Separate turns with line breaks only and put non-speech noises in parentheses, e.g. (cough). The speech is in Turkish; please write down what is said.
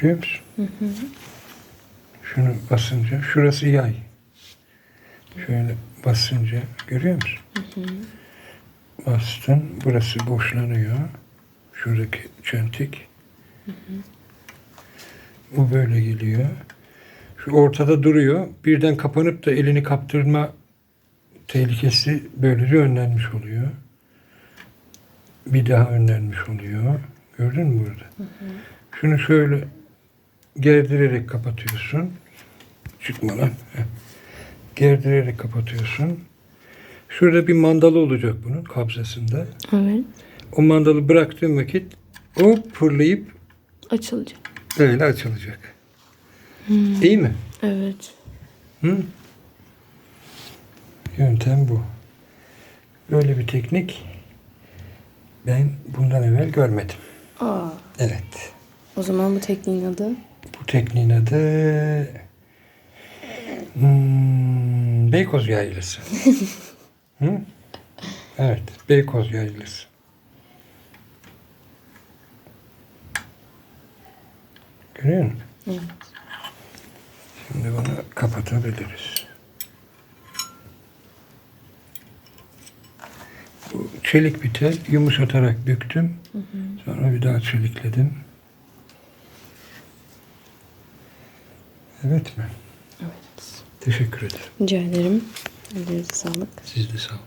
Görüyor musun? Şunu basınca şurası yay. Şöyle basınca görüyor musun? Bastın. Burası boşlanıyor. Şuradaki çentik. Bu böyle geliyor. Şu ortada duruyor. Birden kapanıp da elini kaptırma tehlikesi böylece önlenmiş oluyor. Bir daha önlenmiş oluyor. Gördün mü burada? Şunu şöyle gerdirerek kapatıyorsun. Çıkma lan. Heh. Gerdirerek kapatıyorsun. Şurada bir mandalı olacak bunun kabzasında.
Evet.
O mandalı bıraktığın vakit o fırlayıp
Açılacak.
böyle açılacak. İyi mi?
Evet.
Hı? Yöntem bu. Böyle bir teknik ben bundan evvel görmedim.
Aa.
Evet.
O zaman bu tekniğin adı?
Bu tekniğin adı hmm, Beykoz Yaylası. (laughs) Hı? Evet, Beykoz Yaylası. Görüyor musun?
Evet.
Şimdi bunu kapatabiliriz. Bu çelik bir tel yumuşatarak büktüm. Sonra bir daha çelikledim. Evet mi?
Evet.
Teşekkür ederim.
Rica ederim. Ellerinize sağlık.
Siz de sağ olun.